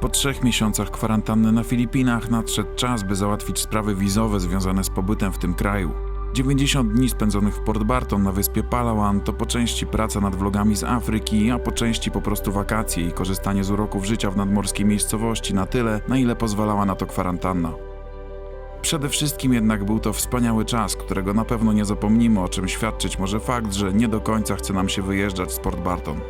Po trzech miesiącach kwarantanny na Filipinach nadszedł czas, by załatwić sprawy wizowe związane z pobytem w tym kraju. 90 dni spędzonych w Port Barton na wyspie Palawan to po części praca nad vlogami z Afryki, a po części po prostu wakacje i korzystanie z uroków życia w nadmorskiej miejscowości na tyle, na ile pozwalała na to kwarantanna. Przede wszystkim jednak był to wspaniały czas, którego na pewno nie zapomnimy, o czym świadczyć może fakt, że nie do końca chce nam się wyjeżdżać z Port Barton.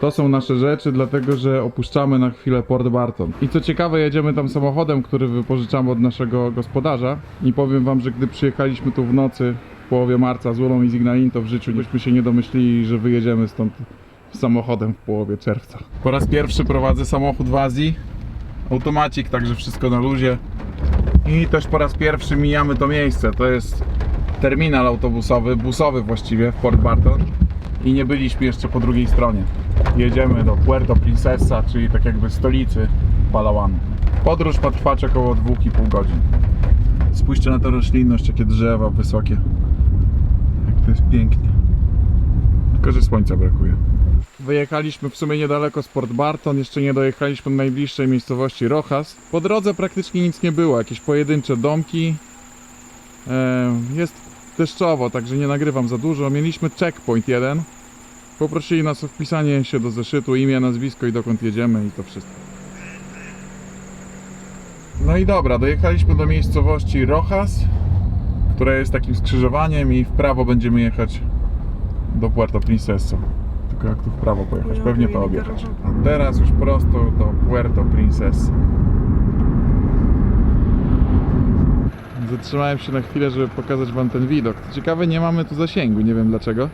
To są nasze rzeczy, dlatego że opuszczamy na chwilę Port Barton. I co ciekawe, jedziemy tam samochodem, który wypożyczamy od naszego gospodarza. I powiem wam, że gdy przyjechaliśmy tu w nocy w połowie marca z Ulą i z Ignalin, to w życiu byśmy się nie domyślili, że wyjedziemy stąd samochodem w połowie czerwca. Po raz pierwszy prowadzę samochód w Azji. Automacik, także wszystko na luzie. I też po raz pierwszy mijamy to miejsce. To jest terminal autobusowy, busowy właściwie w Port Barton i nie byliśmy jeszcze po drugiej stronie. Jedziemy do Puerto Princesa, czyli tak jakby stolicy Palawanu. Podróż ma trwać około 2,5 godzin. Spójrzcie na tę roślinność, jakie drzewa wysokie. Jak to jest pięknie. Tylko, że słońca brakuje. Wyjechaliśmy w sumie niedaleko z Port Barton, jeszcze nie dojechaliśmy do najbliższej miejscowości Rojas. Po drodze praktycznie nic nie było, jakieś pojedyncze domki. E, Jest deszczowo, także nie nagrywam za dużo. Mieliśmy checkpoint jeden. Poprosili nas o wpisanie się do zeszytu, imię, nazwisko i dokąd jedziemy i to wszystko. No i dobra, dojechaliśmy do miejscowości Rojas, która jest takim skrzyżowaniem i w prawo będziemy jechać do Puerto Princesa. Tylko jak tu w prawo pojechać? Pewnie to objechać. A teraz już prosto do Puerto Princesa. Zatrzymałem się na chwilę, żeby pokazać wam ten widok. Co ciekawe, nie mamy tu zasięgu, nie wiem dlaczego.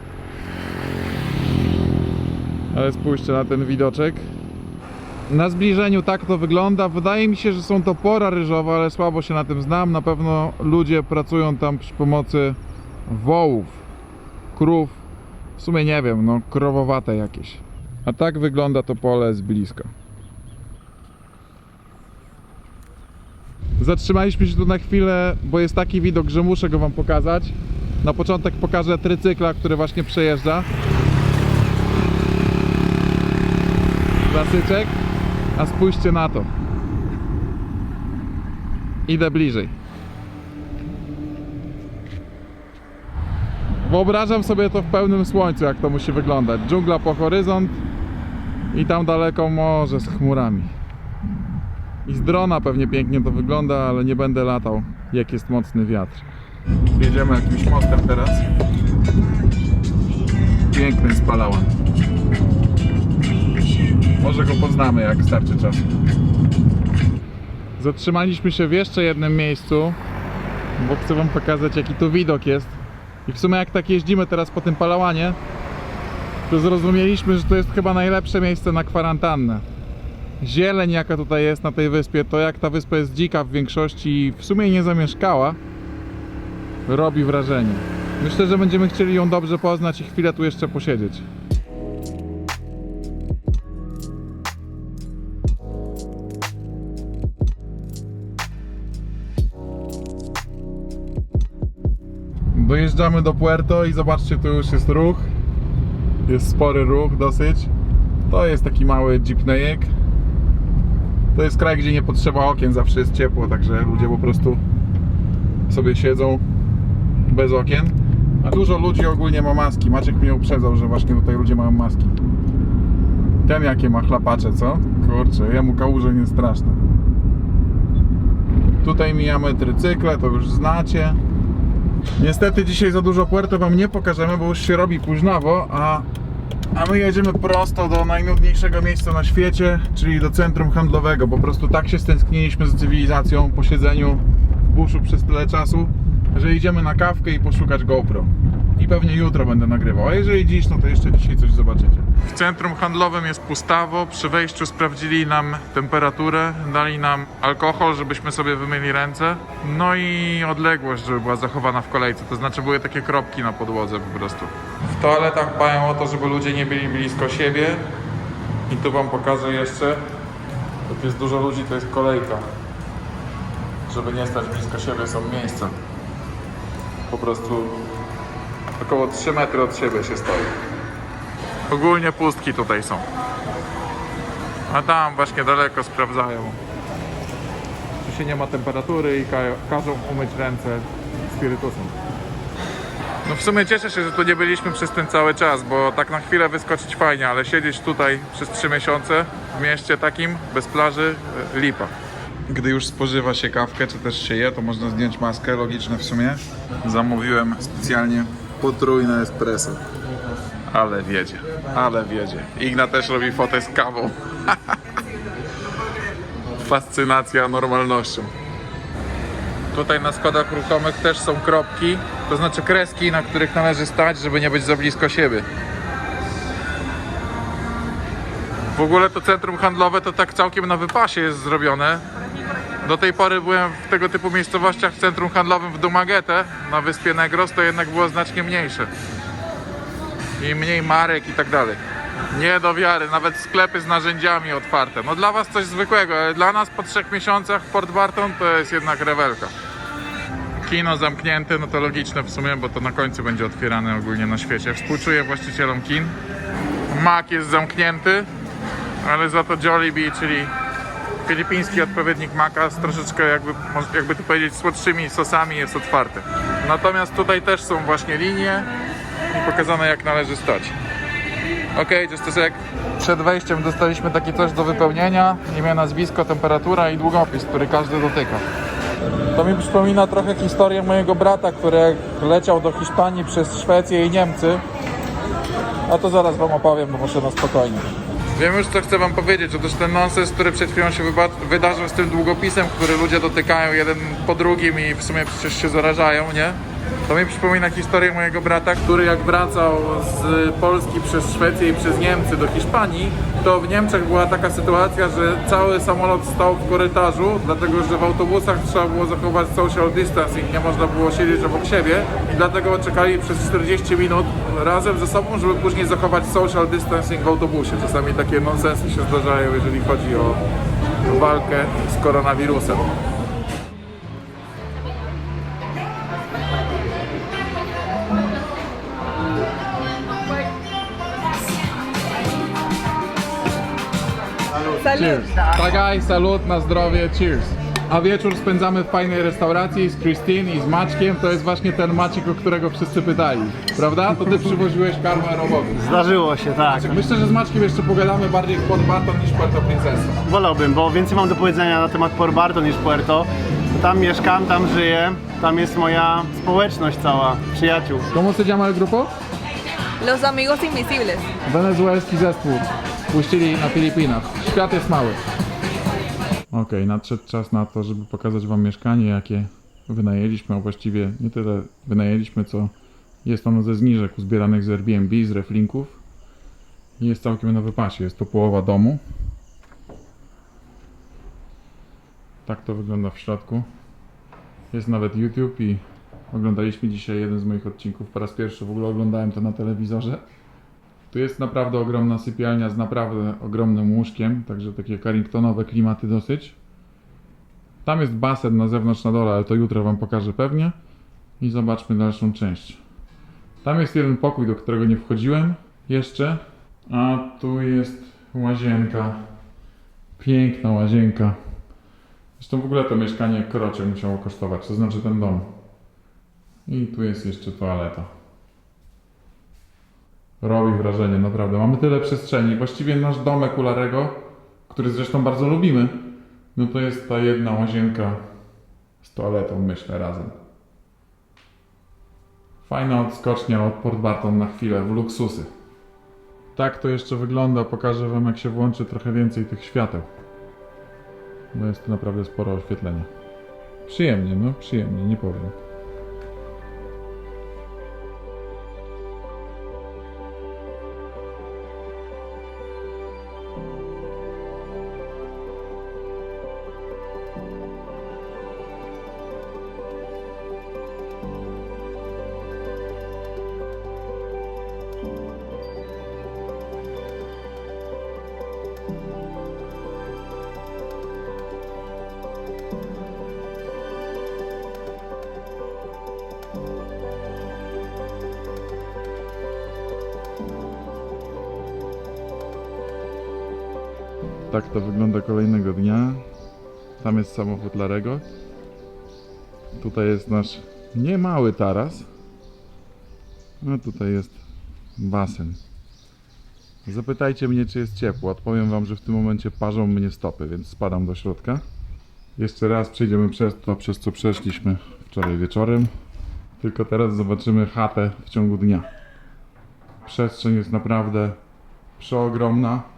Ale spójrzcie na ten widoczek. Na zbliżeniu tak to wygląda. Wydaje mi się, że są to pora ryżowe, ale słabo się na tym znam. Na pewno ludzie pracują tam przy pomocy wołów, krów. W sumie nie wiem, no krowowate jakieś. A tak wygląda to pole z bliska. Zatrzymaliśmy się tu na chwilę, bo jest taki widok, że muszę go wam pokazać. Na początek pokażę trycykla, który właśnie przejeżdża. Klasyczek. A spójrzcie na to. Idę bliżej. Wyobrażam sobie to w pełnym słońcu, jak to musi wyglądać. Dżungla po horyzont i tam daleko morze z chmurami. I z drona pewnie pięknie to wygląda, ale nie będę latał, jak jest mocny wiatr. Jedziemy jakimś mostem teraz. Piękny spalałan. Może go poznamy, jak starczy czasu. Zatrzymaliśmy się w jeszcze jednym miejscu, bo chcę wam pokazać, jaki tu widok jest. I w sumie jak tak jeździmy teraz po tym palałanie, to zrozumieliśmy, że to jest chyba najlepsze miejsce na kwarantannę zieleń jaka tutaj jest na tej wyspie, to jak ta wyspa jest dzika w większości i w sumie nie zamieszkała, robi wrażenie. Myślę, że będziemy chcieli ją dobrze poznać i chwilę tu jeszcze posiedzieć. Dojeżdżamy do Puerto i zobaczcie, tu już jest ruch. Jest spory ruch dosyć. To jest taki mały jeepneyek. To jest kraj, gdzie nie potrzeba okien, zawsze jest ciepło, także ludzie po prostu sobie siedzą bez okien. A dużo ludzi ogólnie ma maski. Maciek mnie uprzedzał, że właśnie tutaj ludzie mają maski. Ten jakie ma chlapacze, co? Kurczę, jemu kałuże nie straszne. Tutaj mijamy trycykle, to już znacie. Niestety dzisiaj za dużo Puerto Wam nie pokażemy, bo już się robi późnawo, a a my jedziemy prosto do najnudniejszego miejsca na świecie, czyli do centrum handlowego. Po prostu tak się stęskniliśmy z cywilizacją po siedzeniu w buszu przez tyle czasu, że idziemy na kawkę i poszukać GoPro. I pewnie jutro będę nagrywał. A jeżeli dziś, no to jeszcze dzisiaj coś zobaczycie. W centrum handlowym jest pustawo. Przy wejściu sprawdzili nam temperaturę, dali nam alkohol, żebyśmy sobie wymyli ręce. No i odległość, żeby była zachowana w kolejce. To znaczy były takie kropki na podłodze po prostu. W toaletach dbają o to, żeby ludzie nie byli blisko siebie. I tu wam pokażę jeszcze. Jak jest dużo ludzi, to jest kolejka. Żeby nie stać blisko siebie są miejsca. Po prostu około 3 metry od siebie się stoi. Ogólnie pustki tutaj są. A tam właśnie daleko sprawdzają. Czy się nie ma temperatury i ka- każą umyć ręce spirytusem. No w sumie cieszę się, że tu nie byliśmy przez ten cały czas, bo tak na chwilę wyskoczyć fajnie, ale siedzieć tutaj przez 3 miesiące w mieście takim, bez plaży, e, lipa. Gdy już spożywa się kawkę, czy też się je, to można zdjąć maskę, logiczne w sumie. Zamówiłem specjalnie potrójne espresso. Ale wiedzie, ale wiedzie. Igna też robi fotę z kawą. Fascynacja normalnością. Tutaj na schodach ruchomych też są kropki, to znaczy kreski, na których należy stać, żeby nie być za blisko siebie. W ogóle to centrum handlowe to tak całkiem na wypasie jest zrobione. Do tej pory byłem w tego typu miejscowościach w centrum handlowym w Dumaguete na wyspie Negros, to jednak było znacznie mniejsze. I mniej marek i tak dalej. Nie do wiary, nawet sklepy z narzędziami otwarte. No dla was coś zwykłego, ale dla nas po trzech miesiącach Port Barton to jest jednak rewelka. Kino zamknięte, no to logiczne w sumie, bo to na końcu będzie otwierane ogólnie na świecie. Współczuję właścicielom kin. Mac jest zamknięty, ale za to Jollibee, czyli filipiński odpowiednik Maca z troszeczkę jakby, jakby tu powiedzieć słodszymi sosami jest otwarty. Natomiast tutaj też są właśnie linie i pokazane jak należy stać. Ok, just a sec. Przed wejściem dostaliśmy takie coś do wypełnienia, imię, nazwisko, temperatura i długopis, który każdy dotyka. To mi przypomina trochę historię mojego brata, który leciał do Hiszpanii przez Szwecję i Niemcy. A to zaraz wam opowiem, bo muszę na spokojnie. Wiem już co chcę wam powiedzieć, otóż ten nonsens, który przed chwilą się wydarzył z tym długopisem, który ludzie dotykają jeden po drugim i w sumie przecież się zarażają, nie? To mi przypomina historię mojego brata, który jak wracał z Polski przez Szwecję i przez Niemcy do Hiszpanii, to w Niemczech była taka sytuacja, że cały samolot stał w korytarzu, dlatego że w autobusach trzeba było zachować social distancing, nie można było siedzieć obok siebie i dlatego czekali przez 40 minut razem ze sobą, żeby później zachować social distancing w autobusie. Czasami takie nonsensy się zdarzają, jeżeli chodzi o walkę z koronawirusem. Salud. Tagaj, salut, na zdrowie, cheers. A wieczór spędzamy w fajnej restauracji z Christine i z Maćkiem. To jest właśnie ten Maciek, o którego wszyscy pytali. Prawda? To ty przywoziłeś karmę robowi. Zdarzyło się, tak. Myślę, że z Maćkiem jeszcze pogadamy bardziej w Port Barton niż Puerto Princesa. Wolałbym, bo więcej mam do powiedzenia na temat Port Barton niż Puerto. Tam mieszkam, tam żyję, tam jest moja społeczność cała, przyjaciół. ¿Cómo se llama el grupo? Los amigos invisibles. Wenezuelski zespół. Puścili na Filipinach. Świat jest mały. Okej, nadszedł czas na to, żeby pokazać wam mieszkanie, jakie wynajęliśmy, a właściwie nie tyle wynajęliśmy, co jest ono ze zniżek uzbieranych z Airbnb, z reflinków. I jest całkiem na wypasie. Jest to połowa domu. Tak to wygląda w środku. Jest nawet YouTube i oglądaliśmy dzisiaj jeden z moich odcinków. Po raz pierwszy w ogóle oglądałem to na telewizorze. Tu jest naprawdę ogromna sypialnia z naprawdę ogromnym łóżkiem, także takie carringtonowe klimaty dosyć. Tam jest basen na zewnątrz na dole, ale to jutro Wam pokażę pewnie. I zobaczmy dalszą część. Tam jest jeden pokój, do którego nie wchodziłem jeszcze. A tu jest łazienka. Piękna łazienka. Zresztą w ogóle to mieszkanie krocie musiało kosztować, to znaczy ten dom. I tu jest jeszcze toaleta. Robi wrażenie, naprawdę. Mamy tyle przestrzeni. Właściwie nasz domek u Larego, który zresztą bardzo lubimy, no to jest ta jedna łazienka z toaletą, myślę, razem. Fajna odskocznia od Port Barton na chwilę, w luksusy. Tak to jeszcze wygląda. Pokażę Wam, jak się włączy trochę więcej tych świateł. Bo jest tu naprawdę sporo oświetlenia. Przyjemnie, no przyjemnie, nie powiem. Tak to wygląda kolejnego dnia. Tam jest samochód Larego. Tutaj jest nasz niemały taras. A tutaj jest basen. Zapytajcie mnie, czy jest ciepło. Odpowiem wam, że w tym momencie parzą mnie stopy, więc spadam do środka. Jeszcze raz przejdziemy przez to, przez co przeszliśmy wczoraj wieczorem. Tylko teraz zobaczymy chatę w ciągu dnia. Przestrzeń jest naprawdę przeogromna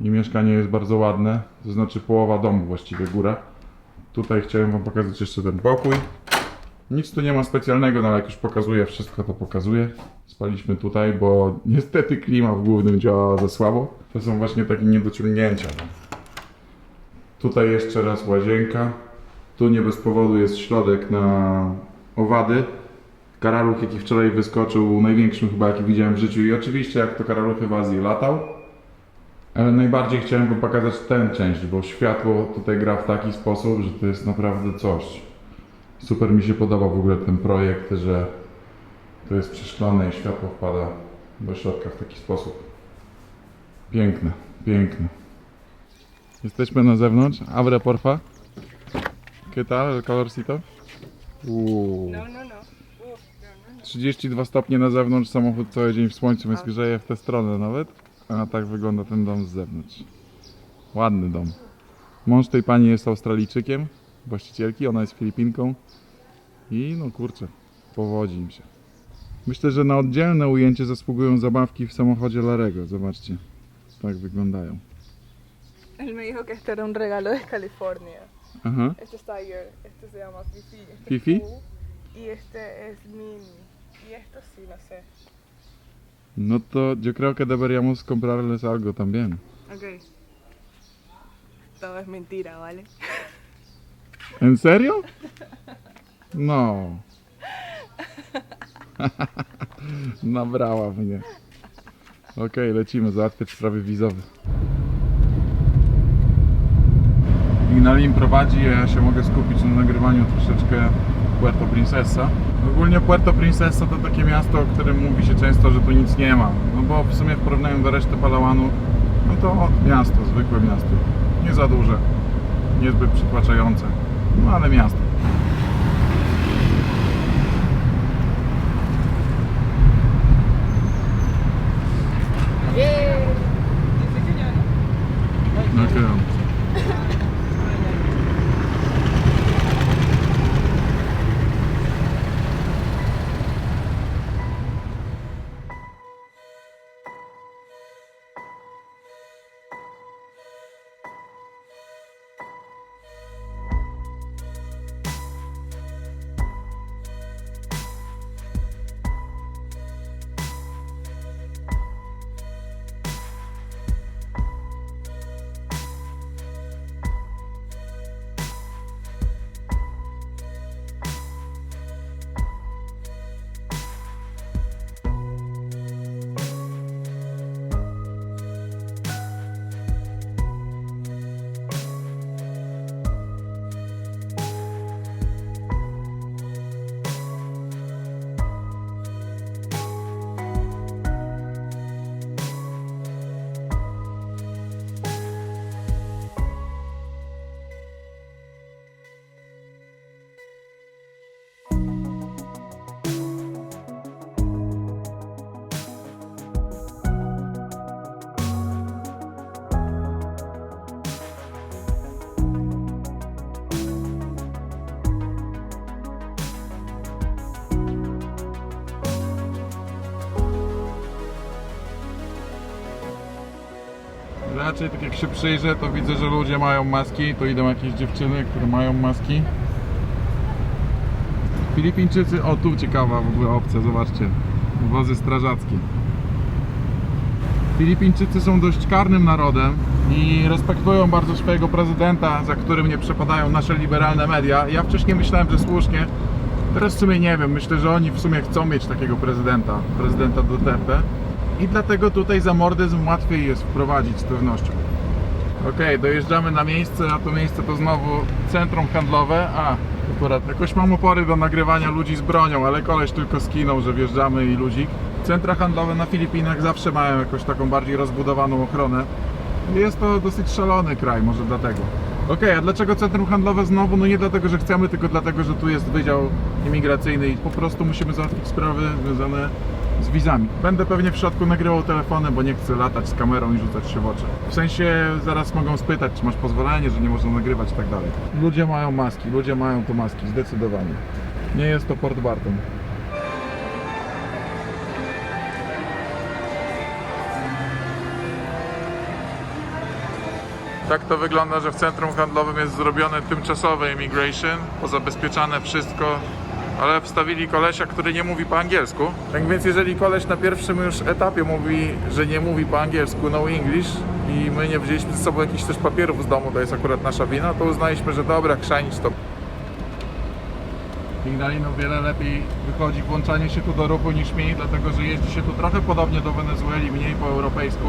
i mieszkanie jest bardzo ładne. To znaczy połowa domu właściwie góra. Tutaj chciałem wam pokazać jeszcze ten pokój. Nic tu nie ma specjalnego, no ale jak już pokazuję wszystko, to pokazuję. Spaliśmy tutaj, bo niestety klima w głównym działa za słabo. To są właśnie takie niedociągnięcia. Tutaj jeszcze raz łazienka. Tu nie bez powodu jest środek na owady. Karaluch, jaki wczoraj wyskoczył, największym chyba jaki widziałem w życiu i oczywiście jak to karaluchy w Azji latał. Ale najbardziej chciałem wam pokazać tę część, bo światło tutaj gra w taki sposób, że to jest naprawdę coś. Super mi się podoba w ogóle ten projekt, że to jest przeszklone i światło wpada do środka w taki sposób. Piękne, piękne. Jesteśmy na zewnątrz. Abre porfa. ¿Qué tal el calorcito? Uuu. No, no, no. 32 stopnie na zewnątrz, samochód cały dzień w słońcu, więc grzeje w tę stronę nawet. A tak wygląda ten dom z zewnątrz. Ładny dom. Mąż tej pani jest Australijczykiem, właścicielki, ona jest Filipinką. I no kurczę, powodzi im się. Myślę, że na oddzielne ujęcie zasługują zabawki w samochodzie Larego. Zobaczcie, tak wyglądają. Él me dijo que este era un regalo de California. Aha. Este es Tiger, este se llama Fifi. Este es Fifi? Pooh, Y este es Mini. Y esto sí, no sé. No to yo creo que deberíamos comprarles algo también. Ok. Todo es mentira, ¿vale? ¿En serio? No. Nabrała mnie. Okej, lecimy załatwiać sprawy wizowe. Ignalin prowadzi, a ja się mogę skupić na nagrywaniu troszeczkę Puerto Princesa. Ogólnie Puerto Princesa to takie miasto, o którym mówi się często, że tu nic nie ma. No bo w sumie w porównaniu do reszty Palałanu, no to miasto, zwykłe miasto. Nie za duże, niezbyt przytłaczające, no ale miasto. Raczej tak jak się przyjrzę, to widzę, że ludzie mają maski. Tu idą jakieś dziewczyny, które mają maski. Filipińczycy, o tu ciekawa w ogóle opcja, zobaczcie. Wozy strażackie. Filipińczycy są dość karnym narodem i respektują bardzo swojego prezydenta, za którym nie przepadają nasze liberalne media. Ja wcześniej myślałem, że słusznie. Teraz w sumie nie wiem, myślę, że oni w sumie chcą mieć takiego prezydenta, prezydenta Duterte. I dlatego tutaj zamordyzm łatwiej jest wprowadzić z pewnością. Okej, dojeżdżamy na miejsce, a to miejsce to znowu centrum handlowe. A, akurat jakoś mam opory do nagrywania ludzi z bronią, ale koleś tylko skinął, że wjeżdżamy i ludzik. Centra handlowe na Filipinach zawsze mają jakoś taką bardziej rozbudowaną ochronę. Jest to dosyć szalony kraj, może dlatego. Okej, a dlaczego centrum handlowe znowu? No nie dlatego, że chcemy, tylko dlatego, że tu jest wydział imigracyjny i po prostu musimy załatwić sprawy związane z wizami. Będę pewnie w środku nagrywał telefony, bo nie chcę latać z kamerą i rzucać się w oczy. W sensie zaraz mogą spytać, czy masz pozwolenie, że nie można nagrywać i tak dalej. Ludzie mają maski, ludzie mają tu maski, zdecydowanie. Nie jest to Port Barton. Tak to wygląda, że w centrum handlowym jest zrobione tymczasowe immigration, pozabezpieczane wszystko, ale wstawili kolesia, który nie mówi po angielsku. Tak więc jeżeli koleś na pierwszym już etapie mówi, że nie mówi po angielsku, no English i my nie wzięliśmy ze sobą jakichś też papierów z domu, to jest akurat nasza wina, to uznaliśmy, że dobra, chrzanić to. Ignalino wiele lepiej wychodzi włączanie się tu do ruchu niż mi, dlatego że jeździ się tu trochę podobnie do Wenezueli, mniej po europejsku.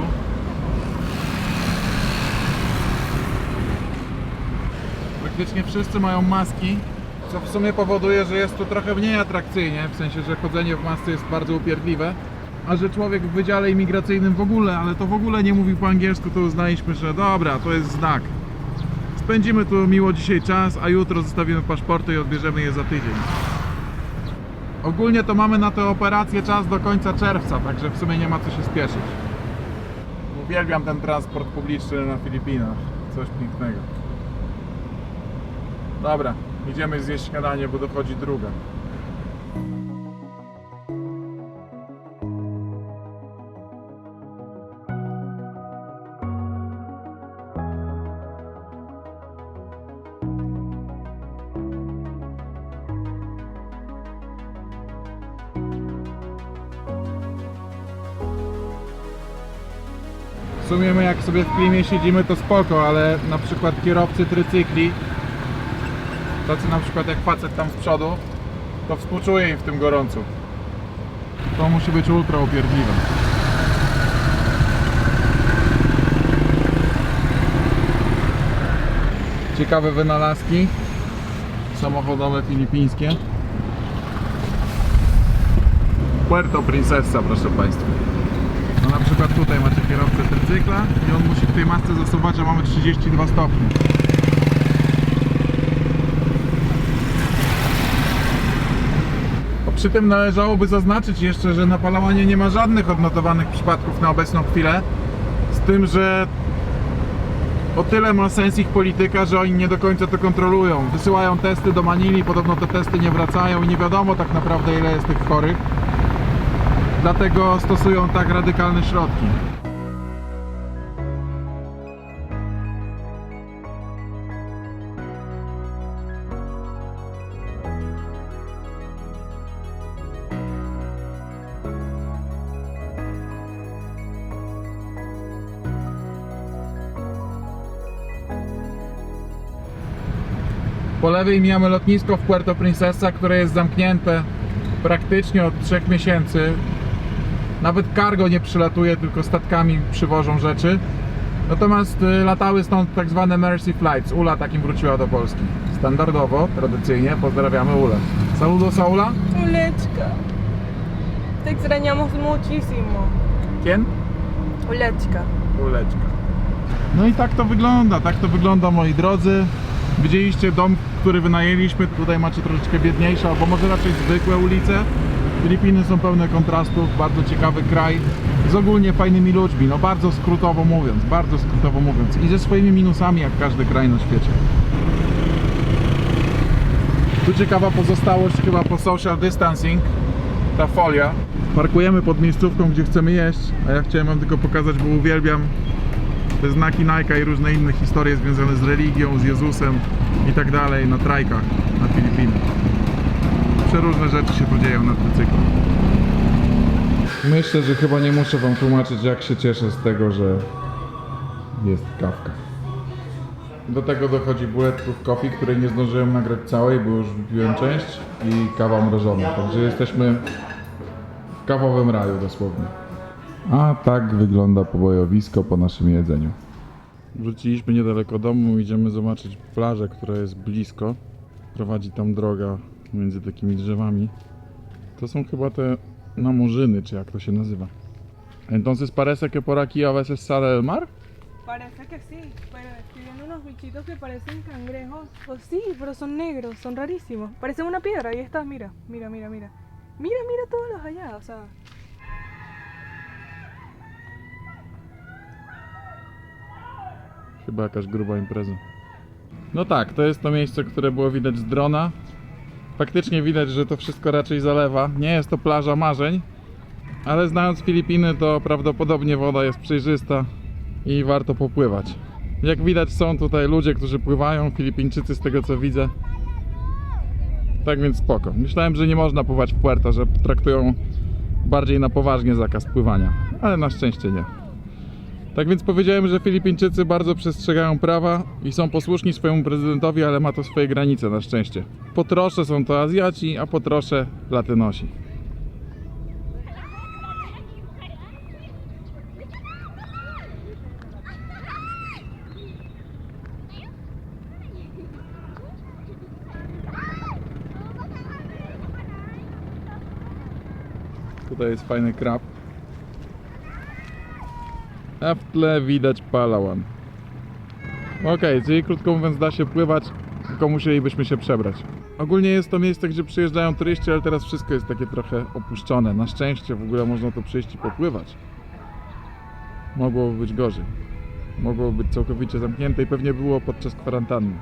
Praktycznie wszyscy mają maski, co w sumie powoduje, że jest to trochę mniej atrakcyjnie, w sensie, że chodzenie w masce jest bardzo upierdliwe. A że człowiek w wydziale imigracyjnym w ogóle, ale to w ogóle nie mówił po angielsku, to uznaliśmy, że dobra, to jest znak. Spędzimy tu miło dzisiaj czas, a jutro zostawimy paszporty i odbierzemy je za tydzień. Ogólnie to mamy na tę operację czas do końca czerwca, także w sumie nie ma co się spieszyć. Uwielbiam ten transport publiczny na Filipinach. Coś pięknego. Dobra, idziemy zjeść śniadanie, bo dochodzi druga. W sumie my jak sobie w klimie siedzimy to spoko, ale na przykład kierowcy trycykli tacy na przykład jak facet tam z przodu, to współczuję im w tym gorącu. To musi być ultra upierdliwe. Ciekawe wynalazki samochodowe filipińskie. Puerto Princesa, proszę Państwa. No na przykład tutaj macie kierowcę tricykla i on musi w tej masce zasuwać, że mamy 32 stopnie. Przy tym należałoby zaznaczyć jeszcze, że na Palawanie nie ma żadnych odnotowanych przypadków na obecną chwilę. Z tym, że o tyle ma sens ich polityka, że oni nie do końca to kontrolują. Wysyłają testy do Manili, podobno te testy nie wracają i nie wiadomo tak naprawdę ile jest tych chorych. Dlatego stosują tak radykalne środki. Lewej mijamy lotnisko w Puerto Princesa, które jest zamknięte praktycznie od 3 miesięcy. Nawet cargo nie przylatuje, tylko statkami przywożą rzeczy. Natomiast y, latały stąd tak zwane Mercy Flights. Ula takim wróciła do Polski. Standardowo, tradycyjnie pozdrawiamy Ulę. Saludos a Ula. Uleczka. Te extrañamos muchísimo. Kien? Uleczka. Uleczka. No i tak to wygląda, tak to wygląda moi drodzy. Widzieliście dom, który wynajęliśmy, tutaj macie troszeczkę biedniejsze, albo może raczej zwykłe ulice. Filipiny są pełne kontrastów, bardzo ciekawy kraj z ogólnie fajnymi ludźmi, no bardzo skrótowo mówiąc, bardzo skrótowo mówiąc i ze swoimi minusami jak każdy kraj na świecie. Tu ciekawa pozostałość chyba po social distancing, ta folia. Parkujemy pod miejscówką, gdzie chcemy jeść, a ja chciałem wam tylko pokazać, bo uwielbiam te znaki Nike i różne inne historie związane z religią, z Jezusem i tak dalej na trajkach na Filipinach. Przeróżne rzeczy się tu dzieją na tricyklu. Myślę, że chyba nie muszę wam tłumaczyć jak się cieszę z tego, że jest kawka. Do tego dochodzi bulletproof coffee, której nie zdążyłem nagrać całej, bo już wypiłem część i kawa mrożona. Także jesteśmy w kawowym raju dosłownie. A tak wygląda pobojowisko po naszym jedzeniu. Wróciliśmy niedaleko domu, idziemy zobaczyć plażę, która jest blisko. Prowadzi tam droga między takimi drzewami. To są chyba te namorzyny, czy jak to się nazywa. Entonces parece que por aquí a veces sale el mar? Parece que sí, pero estoy viendo unos bichitos que parecen cangrejos. Pues sí, pero son negros, son rarísimos. Parecen una piedra, ahí está, mira, mira, mira, mira. Mira, mira todos los allá, o sea. Chyba jakaś gruba impreza. No tak, to jest to miejsce, które było widać z drona. Faktycznie widać, że to wszystko raczej zalewa. Nie jest to plaża marzeń, ale znając Filipiny, to prawdopodobnie woda jest przejrzysta i warto popływać. Jak widać, są tutaj ludzie, którzy pływają, Filipińczycy z tego co widzę. Tak więc spoko. Myślałem, że nie można pływać w Puerto, że traktują bardziej na poważnie zakaz pływania, ale na szczęście nie. Tak więc powiedziałem, że Filipińczycy bardzo przestrzegają prawa i są posłuszni swojemu prezydentowi, ale ma to swoje granice na szczęście. Po trosze są to Azjaci, a po trosze Latynosi. Tutaj jest fajny krab. A w tle widać Palawan. Okej, czyli krótko mówiąc da się pływać, tylko musielibyśmy się przebrać. Ogólnie jest to miejsce, gdzie przyjeżdżają turyści, ale teraz wszystko jest takie trochę opuszczone. Na szczęście w ogóle można tu przyjść i popływać. Mogłoby być gorzej. Mogłoby być całkowicie zamknięte i pewnie było podczas kwarantanny.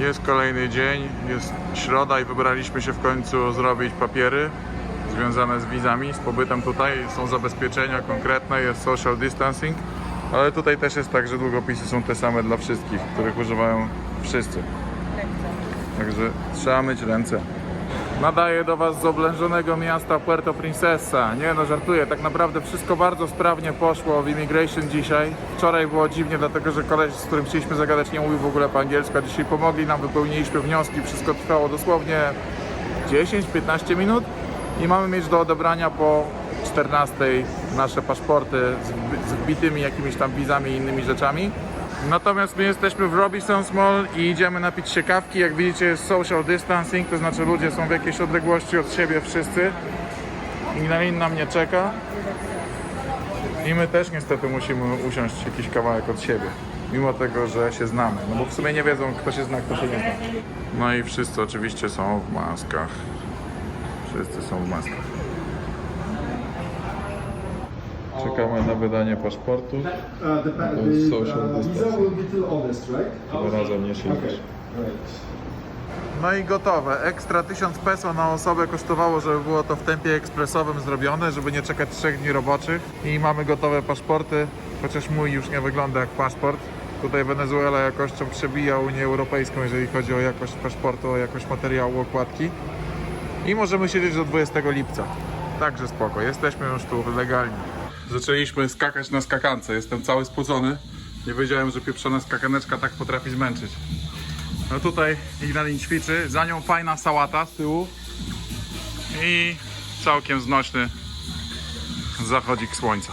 Jest kolejny dzień, jest środa i wybraliśmy się w końcu zrobić papiery związane z wizami, z pobytem tutaj. Są zabezpieczenia konkretne, jest social distancing, ale tutaj też jest tak, że długopisy są te same dla wszystkich, których używają wszyscy. Także trzeba myć ręce. Nadaję do Was z oblężonego miasta Puerto Princesa. Nie no, żartuję. Tak naprawdę wszystko bardzo sprawnie poszło w Immigration dzisiaj. Wczoraj było dziwnie, dlatego że koleś, z którym chcieliśmy zagadać, nie mówił w ogóle po angielsku, a dzisiaj pomogli nam, wypełniliśmy wnioski. Wszystko trwało dosłownie 10-15 minut i mamy mieć do odebrania po 14 nasze paszporty z, wbi- z wbitymi jakimiś tam wizami i innymi rzeczami. Natomiast my jesteśmy w Robinson Mall i idziemy napić się kawki. Jak widzicie jest social distancing, to znaczy ludzie są w jakiejś odległości od siebie wszyscy. Ignalin na mnie czeka. I my też niestety musimy usiąść jakiś kawałek od siebie. Mimo tego, że się znamy. No bo w sumie nie wiedzą kto się zna, kto się nie zna. No i wszyscy oczywiście są w maskach. Wszyscy są w maskach. Czekamy na wydanie paszportu. Uh, the, pa- social uh, visa distancing. will be till August, right? Tym razem nie siedzisz. Okay. No i gotowe. Ekstra 1000 peso na osobę kosztowało, żeby było to w tempie ekspresowym zrobione, żeby nie czekać 3 dni roboczych. I mamy gotowe paszporty, chociaż mój już nie wygląda jak paszport. Tutaj Wenezuela jakością przebija Unię Europejską, jeżeli chodzi o jakość paszportu, o jakość materiału, okładki. I możemy siedzieć do 20 lipca. Także spoko, jesteśmy już tu legalni. Zaczęliśmy skakać na skakance, jestem cały spocony. Nie wiedziałem, że pieprzona skakaneczka tak potrafi zmęczyć. No tutaj Ignalin ćwiczy, za nią fajna sałata z tyłu i całkiem znośny zachodzik słońca.